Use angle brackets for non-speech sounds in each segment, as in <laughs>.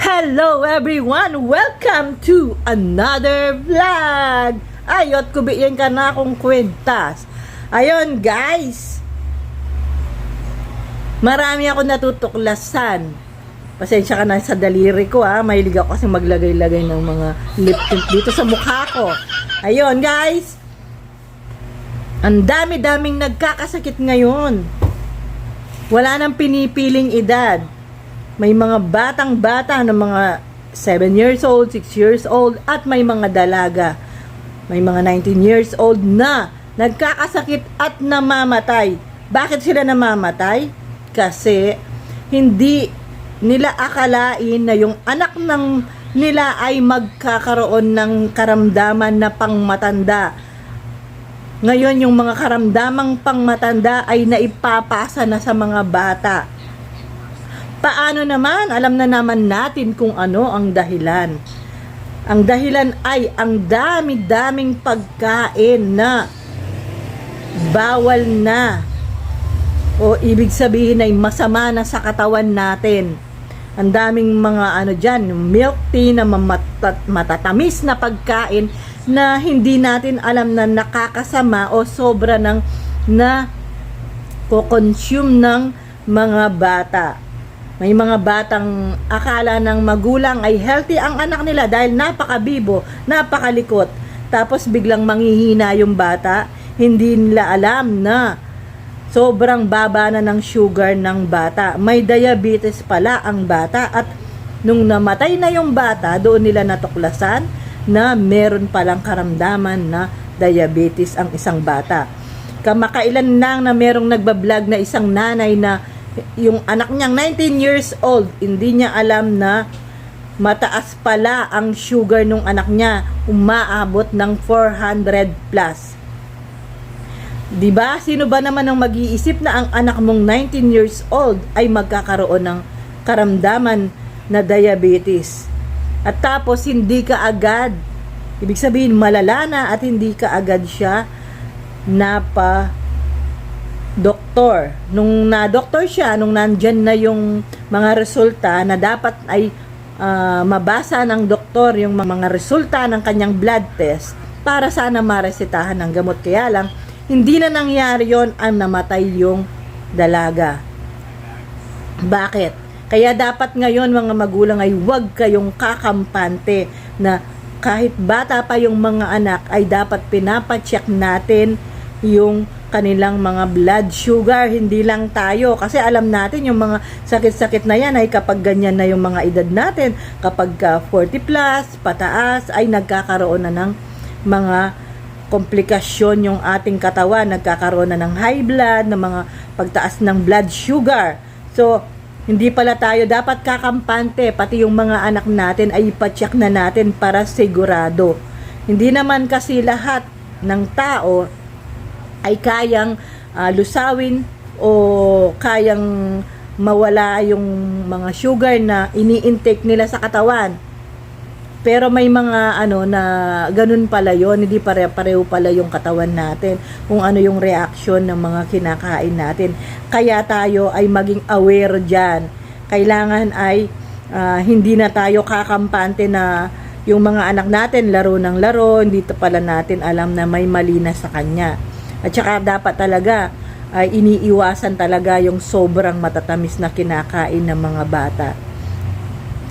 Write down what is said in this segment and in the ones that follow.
Hello everyone! Welcome to another vlog! Ayot ko biyan ka na akong kwentas. Ayun guys! Marami ako natutuklasan. Pasensya ka na sa daliri ko ha. Mahilig ako kasi maglagay-lagay ng mga lip tint dito sa mukha ko. Ayun guys! Ang dami-daming nagkakasakit ngayon. Wala nang pinipiling edad. May mga batang-bata na mga 7 years old, 6 years old, at may mga dalaga. May mga 19 years old na nagkakasakit at namamatay. Bakit sila namamatay? Kasi hindi nila akalain na yung anak ng nila ay magkakaroon ng karamdaman na pangmatanda. Ngayon, yung mga karamdamang pangmatanda ay naipapasa na sa mga bata. Paano naman? Alam na naman natin kung ano ang dahilan. Ang dahilan ay ang dami-daming pagkain na bawal na. O ibig sabihin ay masama na sa katawan natin. Ang daming mga ano dyan, milk tea na mamat- matatamis na pagkain na hindi natin alam na nakakasama o sobra ng na ko-consume ng mga bata. May mga batang akala ng magulang ay healthy ang anak nila dahil napakabibo, napakalikot. Tapos biglang manghihina yung bata, hindi nila alam na sobrang baba na ng sugar ng bata. May diabetes pala ang bata at nung namatay na yung bata, doon nila natuklasan na meron palang karamdaman na diabetes ang isang bata. Kamakailan lang na merong nagbablog na isang nanay na yung anak niyang 19 years old, hindi niya alam na mataas pala ang sugar nung anak niya, umaabot ng 400 plus. 'Di ba? Sino ba naman ang mag-iisip na ang anak mong 19 years old ay magkakaroon ng karamdaman na diabetes? At tapos hindi ka agad, ibig sabihin malala na at hindi ka agad siya napa doktor. Nung na-doktor siya, nung nandyan na yung mga resulta na dapat ay ah, mabasa ng doktor yung mga resulta ng kanyang blood test para sana maresetahan ng gamot. Kaya lang, hindi na nangyari yon ang namatay yung dalaga. Bakit? Kaya dapat ngayon mga magulang ay huwag kayong kakampante na kahit bata pa yung mga anak ay dapat pinapacheck natin yung kanilang mga blood sugar, hindi lang tayo. Kasi alam natin yung mga sakit-sakit na yan ay kapag ganyan na yung mga edad natin, kapag ka 40 plus, pataas, ay nagkakaroon na ng mga komplikasyon yung ating katawan, nagkakaroon na ng high blood, ng mga pagtaas ng blood sugar. So, hindi pala tayo dapat kakampante, pati yung mga anak natin ay ipacheck na natin para sigurado. Hindi naman kasi lahat ng tao ay kayang ah, lusawin o kayang mawala yung mga sugar na ini-intake nila sa katawan. Pero may mga ano na ganun pala yon hindi pare-pareho pala yung katawan natin kung ano yung reaction ng mga kinakain natin. Kaya tayo ay maging aware diyan. Kailangan ay ah, hindi na tayo kakampante na yung mga anak natin laro ng laro, hindi pala natin alam na may mali na sa kanya. At saka dapat talaga ay iniiwasan talaga yung sobrang matatamis na kinakain ng mga bata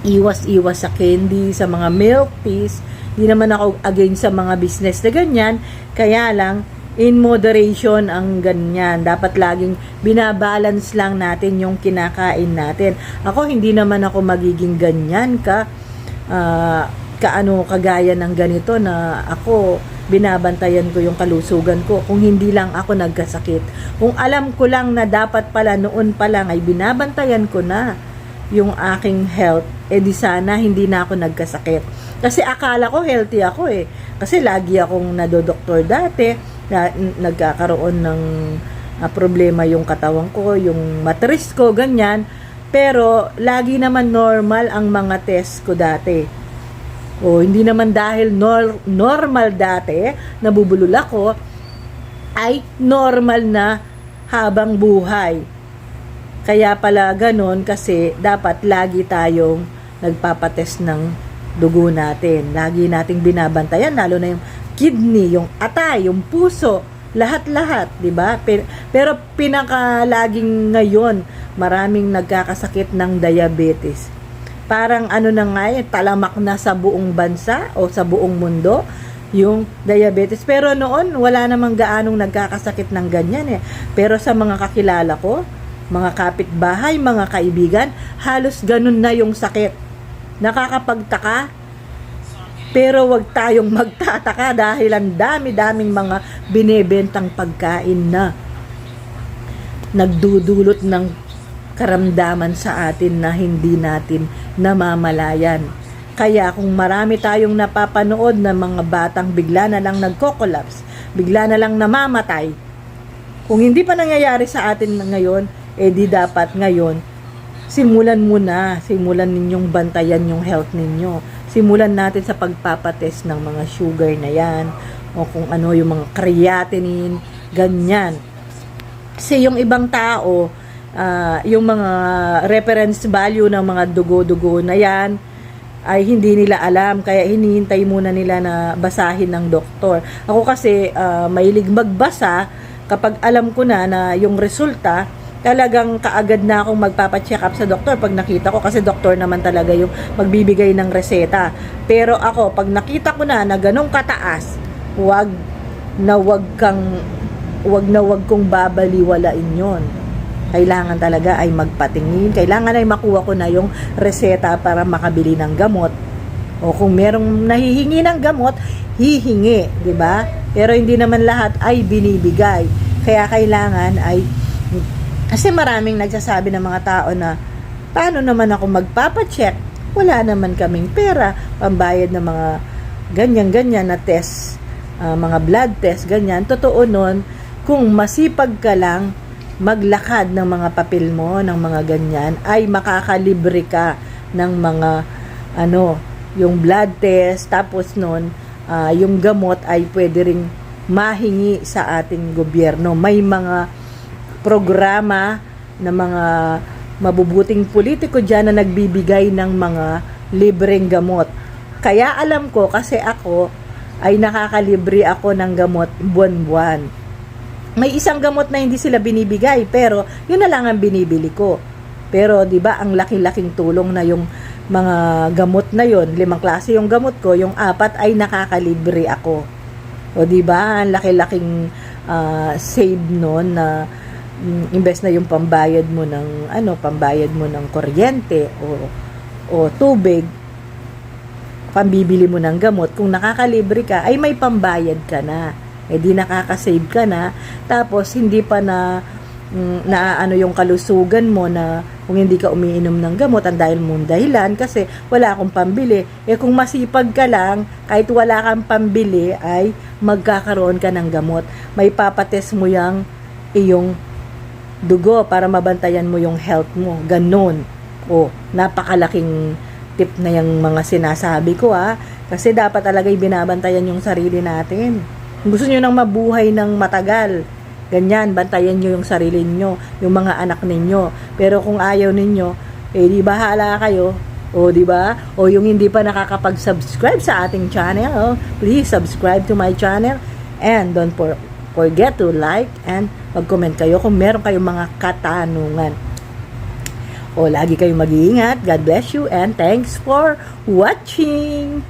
iwas-iwas sa candy, sa mga milk teas. Di naman ako against sa mga business na ganyan. Kaya lang, in moderation ang ganyan. Dapat laging binabalance lang natin yung kinakain natin. Ako, hindi naman ako magiging ganyan ka, ah, kaano kagaya ng ganito na ako binabantayan ko yung kalusugan ko kung hindi lang ako nagkasakit. Kung alam ko lang na dapat pala noon pa lang ay binabantayan ko na yung aking health, eh di sana hindi na ako nagkasakit. Kasi akala ko healthy ako eh. Kasi lagi akong nadodoktor dati, na, nagkakaroon ng ah, problema yung katawan ko, yung matris ko, ganyan. Pero lagi naman normal ang mga test ko dati. O hindi naman dahil nor- normal dati, nabubulol ako, ay normal na habang buhay. Kaya pala ganon kasi dapat lagi tayong nagpapatest ng dugo natin. Lagi nating binabantayan, lalo na yung kidney, yung atay, yung puso, lahat-lahat, 'di ba? Pe- Pero pinakalaging ngayon, maraming nagkakasakit ng diabetes. Parang ano na nga eh, talamak na sa buong bansa o sa buong mundo yung diabetes. Pero noon, wala namang gaanong nagkakasakit ng ganyan eh. Pero sa mga kakilala ko, mga kapitbahay, mga kaibigan, halos ganun na yung sakit. Nakakapagtaka, pero wag tayong <laughs> magtataka dahil ang dami-daming mga binebentang pagkain na nagdudulot ng karamdaman sa atin na hindi natin namamalayan. Kaya kung marami tayong napapanood na mga batang bigla na lang nagko-collapse, bigla na lang namamatay, kung hindi pa nangyayari sa atin ngayon, eh di dapat ngayon, simulan muna, simulan ninyong bantayan yung health ninyo. Simulan natin sa pagpapatest ng mga sugar na yan, o kung ano yung mga creatinine, ganyan. Kasi yung ibang tao, ah, yung mga reference value ng mga dugo-dugo na yan, ay hindi nila alam kaya hinihintay muna nila na basahin ng doktor. Ako kasi ah, mahilig magbasa kapag alam ko na na yung resulta talagang kaagad na akong magpapacheck up sa doktor pag nakita ko kasi doktor naman talaga yung magbibigay ng reseta. Pero ako pag nakita ko na na ganong kataas, wag na wag kang wag na wag kong babaliwalain yon kailangan talaga ay magpatingin, kailangan ay makuha ko na yung reseta para makabili ng gamot. O kung merong nahihingi ng gamot, hihingi, 'di ba? Pero hindi naman lahat ay binibigay. Kaya kailangan ay kasi maraming nagsasabi ng mga tao na paano naman ako magpapacheck? Wala naman kaming pera, pambayad ng mga ganyan-ganyan na test, ah, mga blood test, ganyan. Totoo nun, kung masipag ka lang, maglakad ng mga papel mo, ng mga ganyan, ay makakalibre ka ng mga, ano, yung blood test, tapos nun, ah, yung gamot ay pwede ring mahingi sa ating gobyerno. May mga programa na mga mabubuting politiko dyan na nagbibigay ng mga libreng gamot. Kaya alam ko kasi ako ay nakakalibre ako ng gamot buwan-buwan. May isang gamot na hindi sila binibigay pero yun na lang ang binibili ko. Pero 'di ba ang laki-laking tulong na yung mga gamot na yon, limang klase yung gamot ko, yung apat ay nakakalibre ako. O 'di ba? Ang laki-laking ah, save noon na mm, imbes na yung pambayad mo ng ano, pambayad mo ng kuryente o o tubig, pambibili mo ng gamot, kung nakakalibre ka, ay may pambayad ka na. Eh di nakakasave ka na. Tapos hindi pa na mm, na ano yung kalusugan mo na kung hindi ka umiinom ng gamot ang dahil mong dahilan kasi wala akong pambili. Eh kung masipag ka lang, kahit wala kang pambili ay magkakaroon ka ng gamot. May papatest mo yung iyong dugo para mabantayan mo yung health mo. Ganon. O, napakalaking tip na yung mga sinasabi ko ha. Kasi dapat talaga binabantayan yung sarili natin. Gusto nyo nang mabuhay ng matagal, ganyan, bantayan nyo yung sarili nyo, yung mga anak ninyo. Pero kung ayaw ninyo, eh di bahala kayo. O di ba? O yung hindi pa nakakapag-subscribe sa ating channel, oh, please subscribe to my channel and don't for, forget to like and mag-comment kayo kung meron kayong mga katanungan. O lagi kayong mag-iingat. God bless you and thanks for watching.